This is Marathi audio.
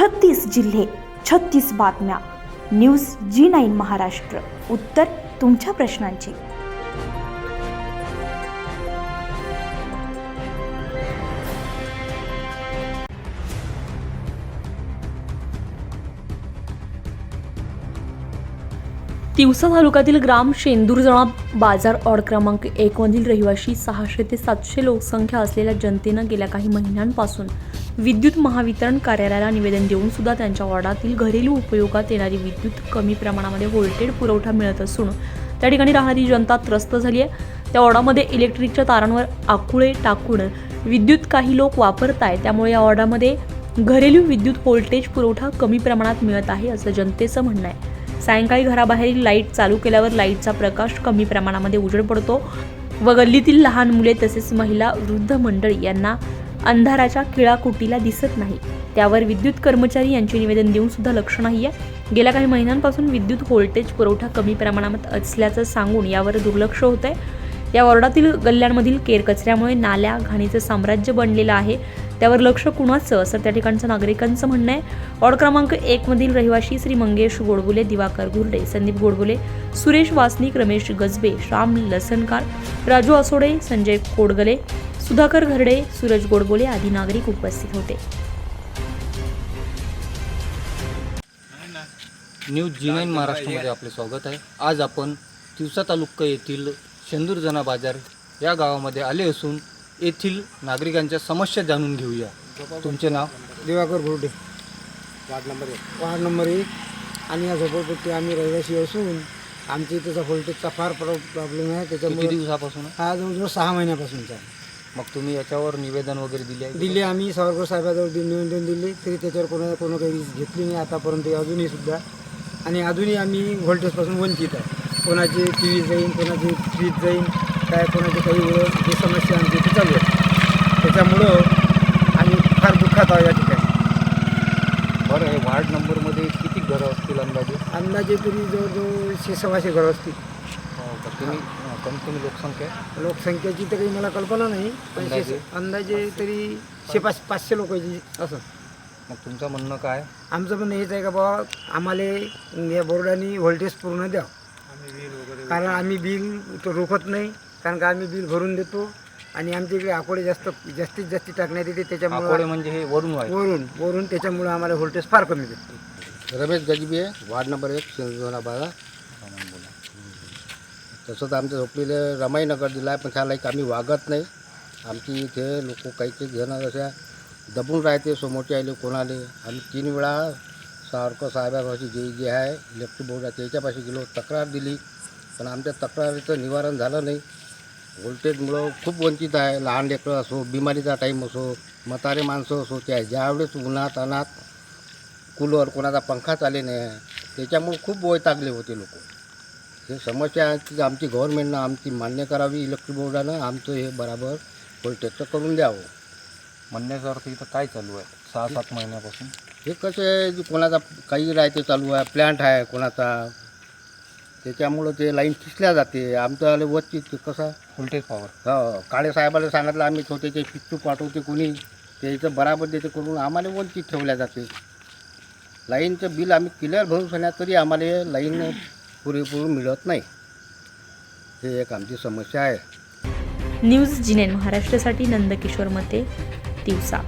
छत्तीस जिल्हे छत्तीस बातम्या. News Zee nine Maharashtra. उत्तर तुमच्या प्रश्नांची. तिवसा तालुक्यातील ग्राम शेंदूरजणा बाजार ऑड क्रमांक एक मधील रहिवाशी सहाशे ते सातशे लोकसंख्या असलेल्या जनतेनं गेल्या काही महिन्यांपासून विद्युत महावितरण कार्यालयाला निवेदन देऊन सुद्धा त्यांच्या वॉर्डातील घरेलू उपयोगात येणारी विद्युत कमी प्रमाणामध्ये व्होल्टेज पुरवठा मिळत असून त्या ठिकाणी राहणारी जनता त्रस्त झाली आहे. त्या वॉर्डामध्ये इलेक्ट्रिकच्या तारांवर आकुळे टाकून विद्युत काही लोक वापरत आहे त्यामुळे या वॉर्डामध्ये घरेलू विद्युत व्होल्टेज पुरवठा कमी प्रमाणात मिळत आहे असं जनतेचं म्हणणं आहे. सायंकाळी घराबाहेरील लाइट चालू केल्यावर लाईटचा प्रकाश कमी प्रमाणामध्ये उजड पडतो. व गल्लीतील लहान मुले तसेच महिला वृद्ध मंडळी यांना अंधाराच्या किळाकुटीला दिसत नाही. त्यावर विद्युत कर्मचारी यांचे निवेदन देऊन सुद्धा लक्ष नाही आहे. गेल्या काही महिन्यांपासून विद्युत व्होल्टेज पुरवठा कमी प्रमाणात असल्याचं सांगून यावर दुर्लक्ष होत आहे. या वॉर्डातील गल्ल्यांमधील केर कचऱ्यामुळे नाल्या घाणीचं साम्राज्य बनलेलं आहे. त्यावर लक्ष कुणाचं असं त्या ठिकाणचं नागरिकांचं म्हणणं आहे. वॉर्ड क्रमांक एक मधील रहिवाशी श्री मंगेश गोडबुले दिवाकर घुर्डे संदीप गोडबुले सुरेश वासनिक रमेश गजबे श्याम लसनकार राजू असोडे संजय कोडगले सुधाकर घरडे सूरज गोडबोले आदी नागरिक उपस्थित होते. न्यूज जी नाईन महाराष्ट्रामध्ये आपले स्वागत आहे. आज आपण तिवसा तालुका येथील शेंदूरजना बाजार या गावामध्ये आले असून येथील नागरिकांच्या समस्या जाणून घेऊया. तुमचे नाव? दिवाकर घोरडे वार्ड नंबर एक. वार्ड नंबर एक. आणि या झोपडपट्टी आम्ही रहिवासी असून आमच्या इथेचा व्होल्टेजचा फार प्रॉब्लेम आहे. त्याच्यामुळे दिवसापासून? आहे? हा जवळजवळ सहा महिन्यापासूनचा आहे. मग तुम्ही याच्यावर निवेदन वगैरे दिले आहे? दिले आम्ही सावरकर साहेबाजवळ दि- निवेदन दिले तरी त्याच्यावर कोणा कोणा काही घेतली नाही. आतापर्यंत अजूनही सुद्धा. आणि अजूनही आम्ही व्होल्टेजपासून वंचित आहे. कोणाची टी व्ही जाईन कोणाची फ्रीज जाईन काय कोणाचे काही वेळ जे समस्या आमच्या इथे चालू आहे. त्याच्यामुळं आम्ही फार दुःखात आहोत या ठिकाणी. बरं हे वार्ड नंबरमध्ये किती घरं असतील अंदाजे? अंदाजे तरी जवळजवळ शे सव्वाशे घरं असतील. का? तुम्ही कमीत कमी लोकसंख्या. आहे? लोकसंख्येची तर काही मला कल्पना नाही. पण शे- अंदाजे? तरी शे पाच पाचशे लोकांची असं. मग तुमचं म्हणणं काय? आमचं पण हेच आहे का बाबा आम्हाला या बोर्डाने व्होल्टेज पूर्ण द्या कारण आम्ही बिल तो रोखत नाही. कारण का आम्ही बिल भरून देतो. आणि आमच्या इकडे आकोडे जास्त जास्तीत जास्त टाकण्यात येते. आकोडे त्याच्यामुळे म्हणजे हे वरून आहे वरून वरून त्याच्यामुळे आम्हाला व्होल्टेज फार कमी भेटते. रमेश गजबी आहे. वार्ड नंबर एक सिंधुना बाजार. तसं तर आमच्या रमाई रमाईनगर दिला आहे पण ह्याला लाईक आम्ही वागत नाही. आमची इथे लोक काही काही जण अशा दबून राहते समोरचे आले कोणाले. आम्ही तीन वेळा सारखं साहेबापाशी जे जे आहे इलेक्ट्रिक बोर्ड आहे त्याच्यापाशी गेलो तक्रार दिली. पण आमच्या तक्रारीचं निवारण झालं नाही. व्होल्टेजमुळं खूप वंचित आहे. लहान लेकरं असो बिमारीचा टाईम असो म्हातारे माणसं असो त्या ज्यावेळेस उन्हात अनात कूलर कोणाचा पंखा चाले नाही आहे त्याच्यामुळं खूप वैतागले होते लोक. हे समस्या आहे की आमची गव्हर्नमेंटनं आमची मान्य करावी इलेक्ट्रिक बोर्डानं आमचं हे बराबर व्होल्टेजचं करून द्यावं. म्हणण्याचा अर्थ इथं काय चालू आहे? सहा सात महिन्यापासून? हे कसं आहे कोणाचा काही राहते चालू आहे प्लॅन्ट आहे कोणाचा त्याच्यामुळं ते लाईन खिचल्या जाते. आमचं आले वरची ते कसं व्होल्टेज पॉवर हो काळे साहेबाला सांगितलं आम्ही छोटे ते पिच्चू पाठवते कोणी. त्याचं बराबर देते करून आम्हाला वंचित ठेवल्या जाते. लाईनचं बिल आम्ही क्लिअर भरून सांगण्यात तरी आम्हाला लाईन पुरेपूर मिळत नाही. हे एक आमची समस्या आहे. न्यूज जिनेन महाराष्ट्रासाठी नंदकिशोर मते दिवसा.